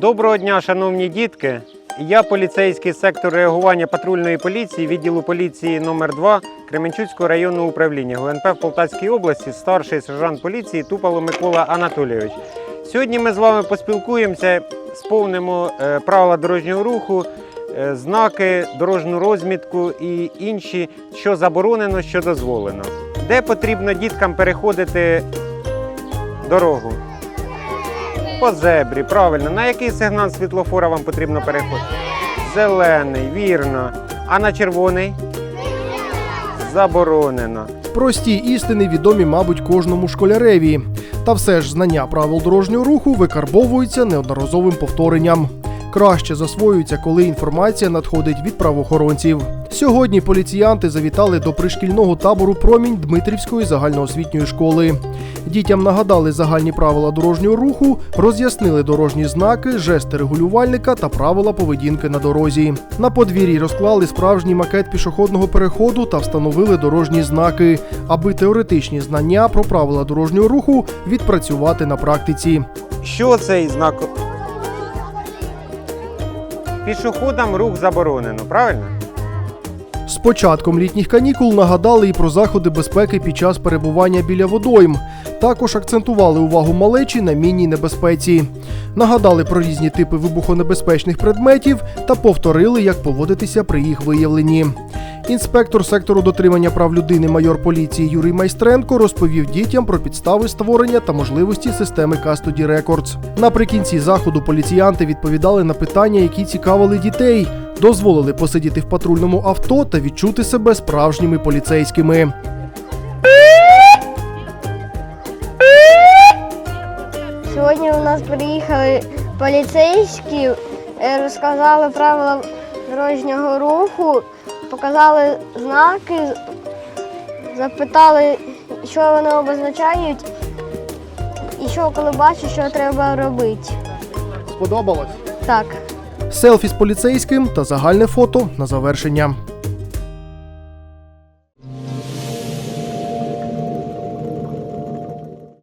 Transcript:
Доброго дня, шановні дітки. Я поліцейський сектор реагування патрульної поліції відділу поліції номер 2 Кременчуцького районного управління ГУНП в Полтавській області, старший сержант поліції Тупало Микола Анатолійович. Сьогодні ми з вами поспілкуємося, сповнимо е, правила дорожнього руху, е, знаки, дорожню розмітку і інші, що заборонено, що дозволено. Де потрібно діткам переходити дорогу? По зебрі, правильно. На який сигнал світлофора вам потрібно переходити? Зелений, вірно. А на червоний? Заборонено. Прості істини відомі, мабуть, кожному школяреві. Та все ж знання правил дорожнього руху викарбовуються неодноразовим повторенням. Краще засвоюється, коли інформація надходить від правоохоронців. Сьогодні поліціянти завітали до пришкільного табору Промінь Дмитрівської загальноосвітньої школи. Дітям нагадали загальні правила дорожнього руху, роз'яснили дорожні знаки, жести регулювальника та правила поведінки на дорозі. На подвір'ї розклали справжній макет пішохідного переходу та встановили дорожні знаки, аби теоретичні знання про правила дорожнього руху відпрацювати на практиці. Що цей знак? Пішоходам рух заборонено, правильно? З початком літніх канікул нагадали і про заходи безпеки під час перебування біля водойм. Також акцентували увагу малечі на мінній небезпеці. Нагадали про різні типи вибухонебезпечних предметів та повторили, як поводитися при їх виявленні. Інспектор сектору дотримання прав людини майор поліції Юрій Майстренко розповів дітям про підстави створення та можливості системи Custody Records. Наприкінці заходу поліціянти відповідали на питання, які цікавили дітей, дозволили посидіти в патрульному авто та відчути себе справжніми поліцейськими. Сьогодні у нас приїхали поліцейські, е, розказали правила дорожнього руху, показали знаки, запитали, що вони обозначають, і що коли бачу, що треба робити. Сподобалось? Так. Селфі з поліцейським та загальне фото на завершення.